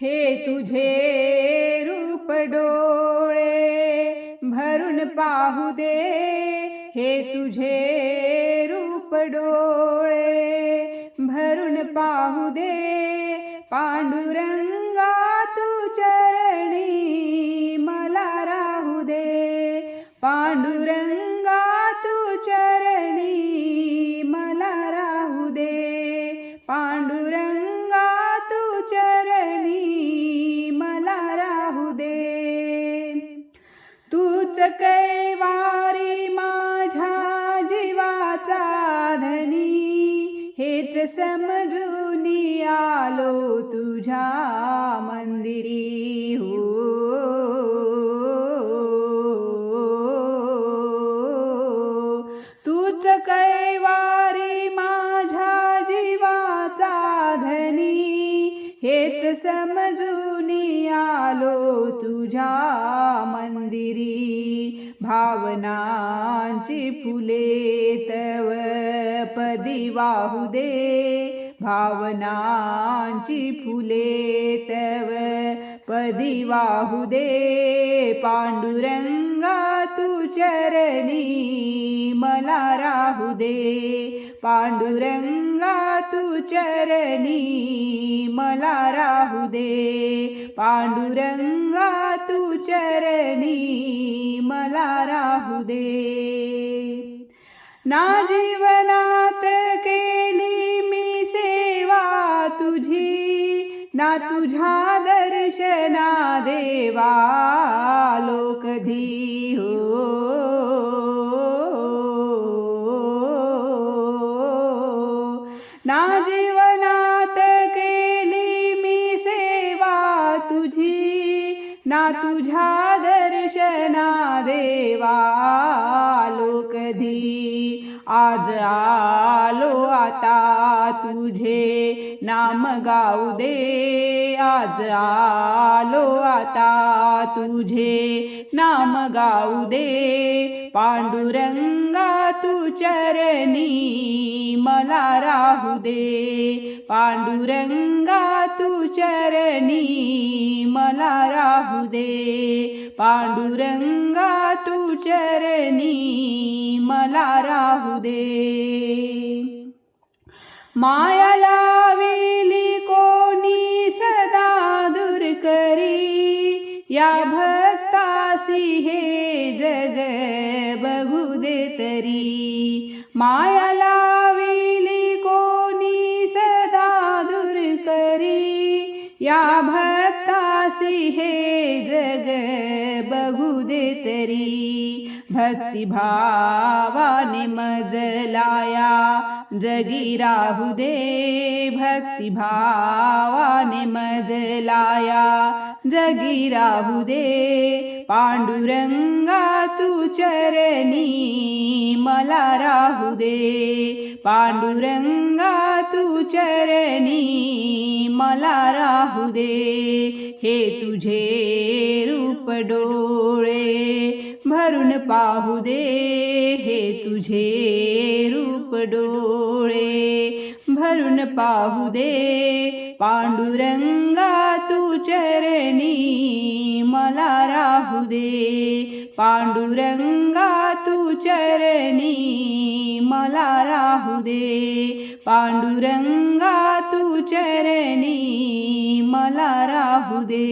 हे तुझे रूप डोळे भरून पाहू दे. हे तुझे रूप डोळे भरून पाहू दे. पांडुरंगा तू चरणी मला राहू दे. पांडुरंगा तू चरणी समजून आलो तुझ्या मंदिरी हो. तूच कैवारी माझ्या जीवाचा धनी हेच समजून आलो तुझ्या मंदिरी भावनांची फुले तव पदी वाहू दे भावनांची फुले तव. पदी वाहू दे पांडुरंगा तू चरणी मला राहू दे. पांडुरंगा तू चरणी मला राहू दे. पांडुरंगा तू चरणी मला राहू दे. ना जीवनात तुझ्या दर्शना देवा लोक कधी हो ना जीवनात केली मी सेवा तुझी ना तुझ्या दर्शना देवा आलो धी आज आलो आता तुझे नाम गाऊ दे. आज आलो आता तुझे नाम गाऊ दे. पांडुरंगा तू चरणी मला राहू दे. पांडुरंगा तू चरणी मला राहू दे. पांडुरंगा तू चरणी मला राहू दे. माया लाविली कोणी सदा दूर करी. या भक्तासी हे जग बघू दे तरी. माया लाविली कोणी सदा दूर करी. या भक्तासी हे जग बघू दे तरी. भक्तिभावाने मजलाया. जगिराहुदे भक्तिभावानि मजलाया जगिराहुदे पाण्डुरङ्गातु चरणी मला राहुदे। पांडुरंगा तू चरणी मला राहू दे. हे तुझे रूप डोळे भरून पाहू दे. हे तुझे रूप डोळे भरून पाहू दे. पांडुरंगा तू चरणी मला राहू दे पांडुरंगा तू चरणी मला राहू दे पांडुरंगा तू चरणी मला राहू दे